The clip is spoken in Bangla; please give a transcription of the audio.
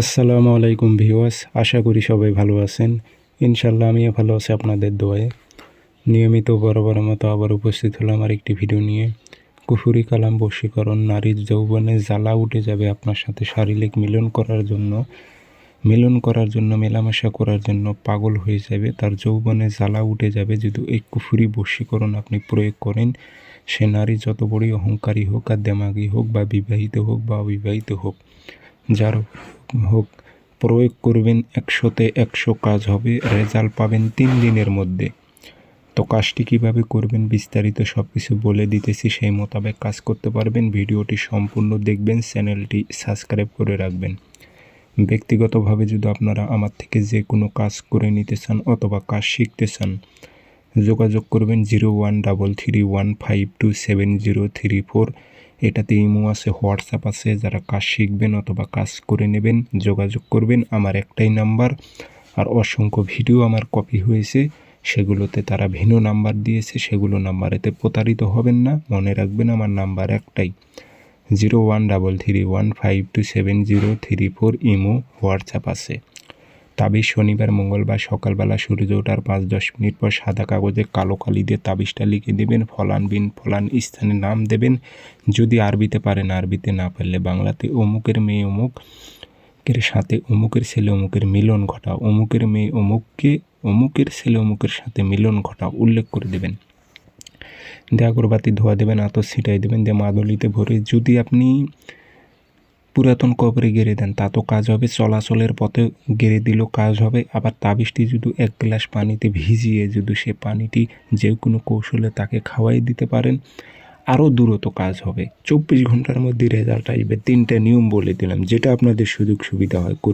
আসসালামু আলাইকুম ভিউয়ার্স, আশা করি সবাই ভালো আছেন। ইনশাল্লাহ আমিও ভালো আছি আপনাদের দোয়ায়। নিয়মিত বরাবর মতো আবার উপস্থিত হলাম আর একটি ভিডিও নিয়ে। কুফুরি কালাম বশীকরণ, নারীর যৌবনে জ্বালা উঠে যাবে আপনার সাথে শারীরিক মিলন করার জন্য। মিলন করার জন্য, মেলামেশা করার জন্য পাগল হয়ে যাবে, তার যৌবনে জ্বালা উঠে যাবে। যদি এই কুফুরি বশীকরণ আপনি প্রয়োগ করেন, সে নারী যত বড়ই অহংকারী হোক আর দেমাগি হোক বা বিবাহিত হোক বা অবিবাহিত হোক, যার হোক, প্রয়োগ করবেন একশোতে একশো কাজ হবে, রেজাল্ট পাবেন তিন দিনের মধ্যে। তো কাজটি কীভাবে করবেন বিস্তারিত সব কিছু বলে দিতেছি, সেই মোতাবেক কাজ করতে পারবেন। ভিডিওটি সম্পূর্ণ দেখবেন, চ্যানেলটি সাবস্ক্রাইব করে রাখবেন। ব্যক্তিগতভাবে যদি আপনারা আমার থেকে যে কোনো কাজ করে নিতে চান অথবা কাজ শিখতে চান, যোগাযোগ করবেন zero one double three one five two seven zero three four. এটাতে ইমো আছে, হোয়াটসঅ্যাপ আছে, যারা কাজ শিখবেন অথবা কাজ করে নেবেন, যোগাযোগ করবেন। আমার একটাই নাম্বার। আর অসংখ্য ভিডিও আমার কপি হয়েছে, সেগুলোতে তারা ভিন্ন নাম্বার দিয়েছে, সেগুলো নাম্বারেতে প্রতারিত হবেন না। মনে রাখবেন আমার নাম্বার একটাই। Zero one double three one five two seven zero three four imo, WhatsApp আছে। তাবিজ শনিবার মঙ্গলবার সকালবেলা সূর্য ওঠার পাঁচ দশ মিনিট পর সাদা কাগজে কালো কালি দিয়ে তাবিজটা লিখে দেবেন, ফলান বিন ফলান স্থানে নাম দেবেন। যদি আরবিতে পারেন, আরবিতে না পারলে বাংলাতে অমুকের মেয়ে অমুক এর সাথে অমুকের ছেলে অমুকের মিলন ঘটা, অমুকের মেয়ে অমুককে অমুকের ছেলে অমুকের সাথে মিলন ঘটা উল্লেখ করে দেবেন। দিয়ে আগরবাতি ধোয়া দেবেন আতর ছিটাই দেবেন, দিয়ে মাদলিতে ভরে যদি আপনি পুরাতন কবরে গেড়ে দেন। তা তো কাজ হবে, চলাচলের পথে গেড়ে দিলেও কাজ হবে। আবার তাবিজটি যদি এক গ্লাস পানিতে ভিজিয়ে যদি সে পানিটি যে কোনো কৌশলে তাকে খাওয়াই দিতে পারেন, আরও দূরত কাজ হবে। চব্বিশ ঘণ্টার মধ্যে রেজাল্ট আসবে। তিনটে নিয়ম বলে দিলাম, যেটা আপনাদের সুযোগ সুবিধা হয়। করবে